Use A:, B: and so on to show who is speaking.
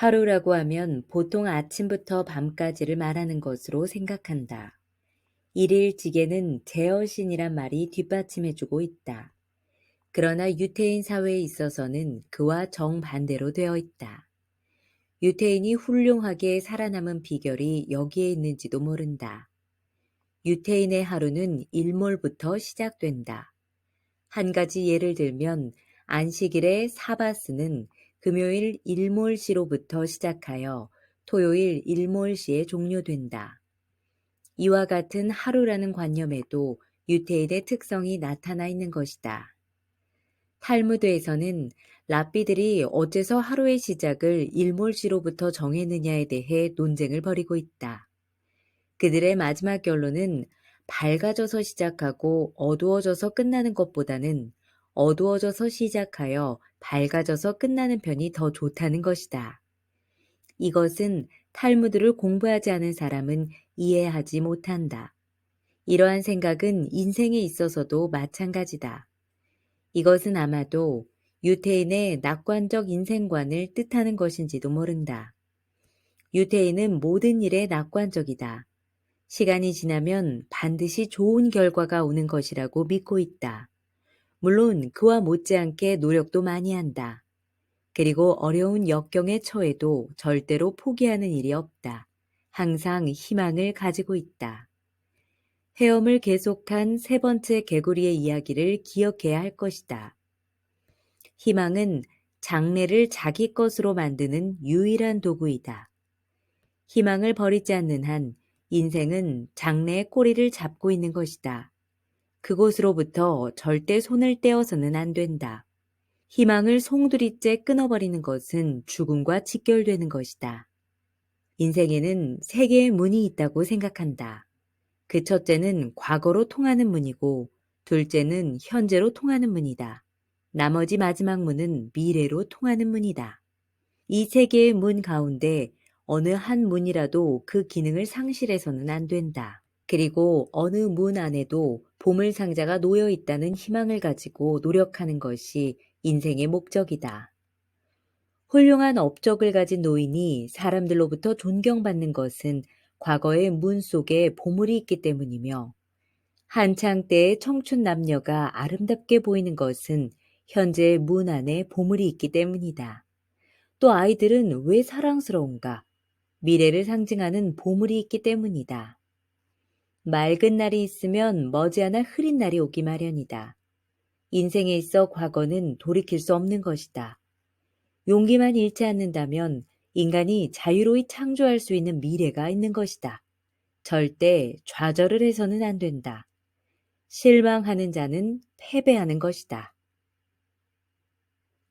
A: 하루라고 하면 보통 아침부터 밤까지를 말하는 것으로 생각한다. 일일 지게는 제어신이란 말이 뒷받침해주고 있다. 그러나 유태인 사회에 있어서는 그와 정반대로 되어 있다. 유태인이 훌륭하게 살아남은 비결이 여기에 있는지도 모른다. 유태인의 하루는 일몰부터 시작된다. 한 가지 예를 들면 안식일의 사바스는 금요일 일몰시로부터 시작하여 토요일 일몰시에 종료된다. 이와 같은 하루라는 관념에도 유태인의 특성이 나타나 있는 것이다. 탈무드에서는 랍비들이 어째서 하루의 시작을 일몰시로부터 정했느냐에 대해 논쟁을 벌이고 있다. 그들의 마지막 결론은 밝아져서 시작하고 어두워져서 끝나는 것보다는 어두워져서 시작하여 밝아져서 끝나는 편이 더 좋다는 것이다. 이것은 탈무드를 공부하지 않은 사람은 이해하지 못한다. 이러한 생각은 인생에 있어서도 마찬가지다. 이것은 아마도 유태인의 낙관적 인생관을 뜻하는 것인지도 모른다. 유태인은 모든 일에 낙관적이다. 시간이 지나면 반드시 좋은 결과가 오는 것이라고 믿고 있다. 물론 그와 못지않게 노력도 많이 한다. 그리고 어려운 역경에 처해도 절대로 포기하는 일이 없다. 항상 희망을 가지고 있다. 헤엄을 계속한 세 번째 개구리의 이야기를 기억해야 할 것이다. 희망은 장래를 자기 것으로 만드는 유일한 도구이다. 희망을 버리지 않는 한 인생은 장래의 꼬리를 잡고 있는 것이다. 그곳으로부터 절대 손을 떼어서는 안 된다. 희망을 송두리째 끊어버리는 것은 죽음과 직결되는 것이다. 인생에는 세 개의 문이 있다고 생각한다. 그 첫째는 과거로 통하는 문이고, 둘째는 현재로 통하는 문이다. 나머지 마지막 문은 미래로 통하는 문이다. 이 세 개의 문 가운데 어느 한 문이라도 그 기능을 상실해서는 안 된다. 그리고 어느 문 안에도 보물 상자가 놓여 있다는 희망을 가지고 노력하는 것이 인생의 목적이다. 훌륭한 업적을 가진 노인이 사람들로부터 존경받는 것은 과거의 문 속에 보물이 있기 때문이며 한창 때의 청춘 남녀가 아름답게 보이는 것은 현재의 문 안에 보물이 있기 때문이다. 또 아이들은 왜 사랑스러운가? 미래를 상징하는 보물이 있기 때문이다. 맑은 날이 있으면 머지않아 흐린 날이 오기 마련이다. 인생에 있어 과거는 돌이킬 수 없는 것이다. 용기만 잃지 않는다면 인간이 자유로이 창조할 수 있는 미래가 있는 것이다. 절대 좌절을 해서는 안 된다. 실망하는 자는 패배하는 것이다.